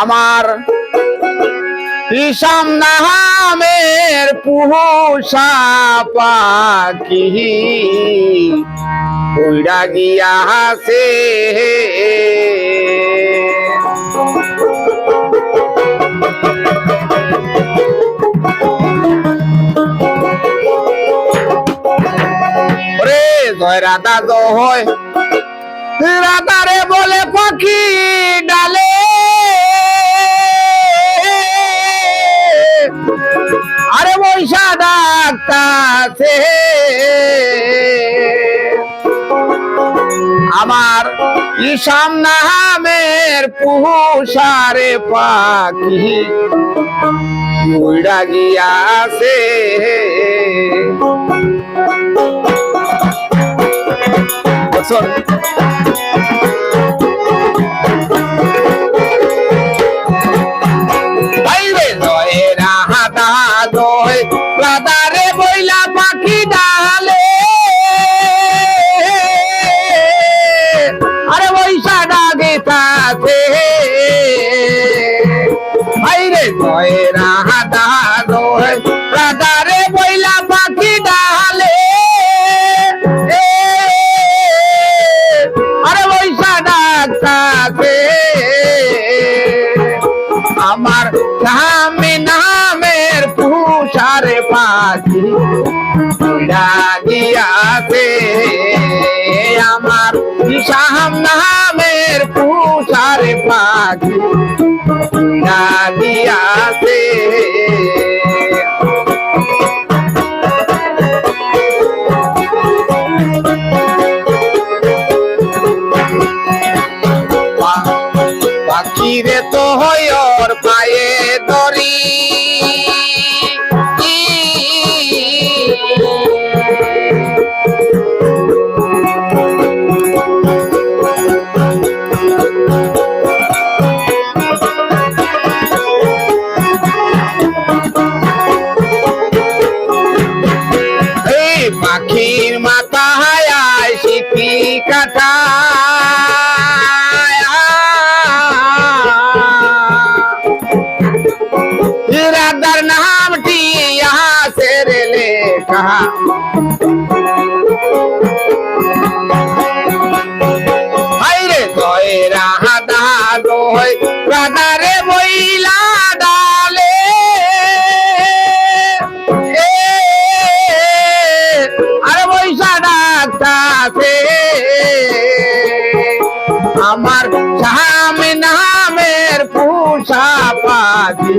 আমার ইসাম নামের পুষা পাখি উইড়া গিয়া হাসে। রাধা জয়। রাধারে বলে পাখি ডালে আরে বৈশা ডাকতাছে আমার ইসাম নামের পুষারে পাখি উড়া গিয়াছে। বছর পুষারে পাখি গিয়াছে। আমার ইসাম নামের পুষারে পাখি গিয়াছে। পাখিরে তো হয় রাধা রে বইলা ডালে। আরে বৈশা আমার স্বামী নামের পুষা পাখি।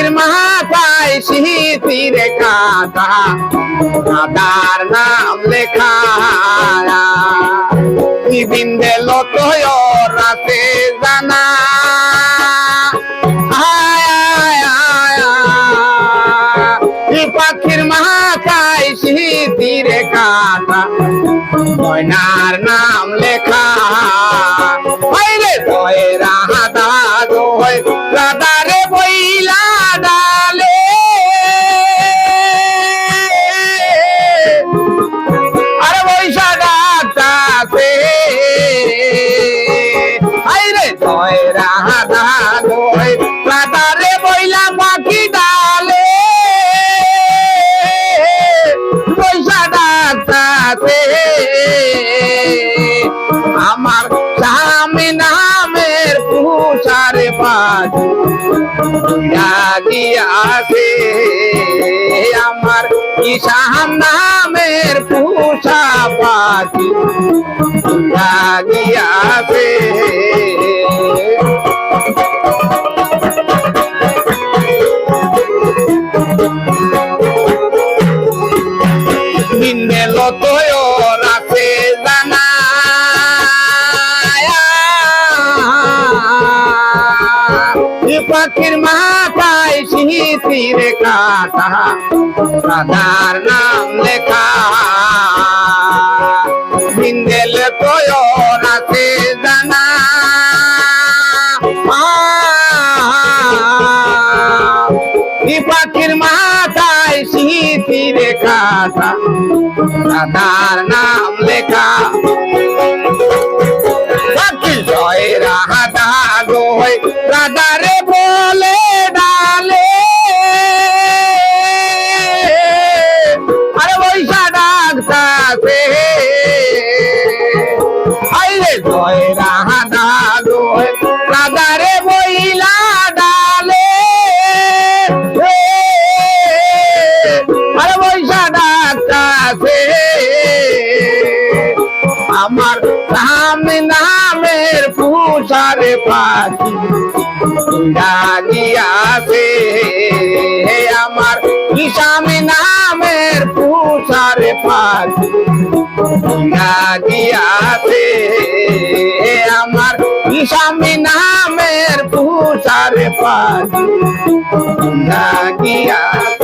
পাখির মাথায় শীতির কাটা দাদার নাম লেখা বিন্দে লতয় রাতে জানা। পাখির ময়নার নাম লেখা লাগিয়াছে আমার কিষান নামের পুষা পাখি লাগিয়াছে পাখির মা তীরে কাটা রাধার নাম লেখা। বিন্দেল তোর আছে জানা। পাখির মাথায় শীতিরে কাটা রাধার নাম লেখা। পুষারে পাখি গিয়াছে আমার ইসামি নামের পুষারে পাখি গিয়াছে আমার ইসামি নামের পুষারে পাখি গিয়াছে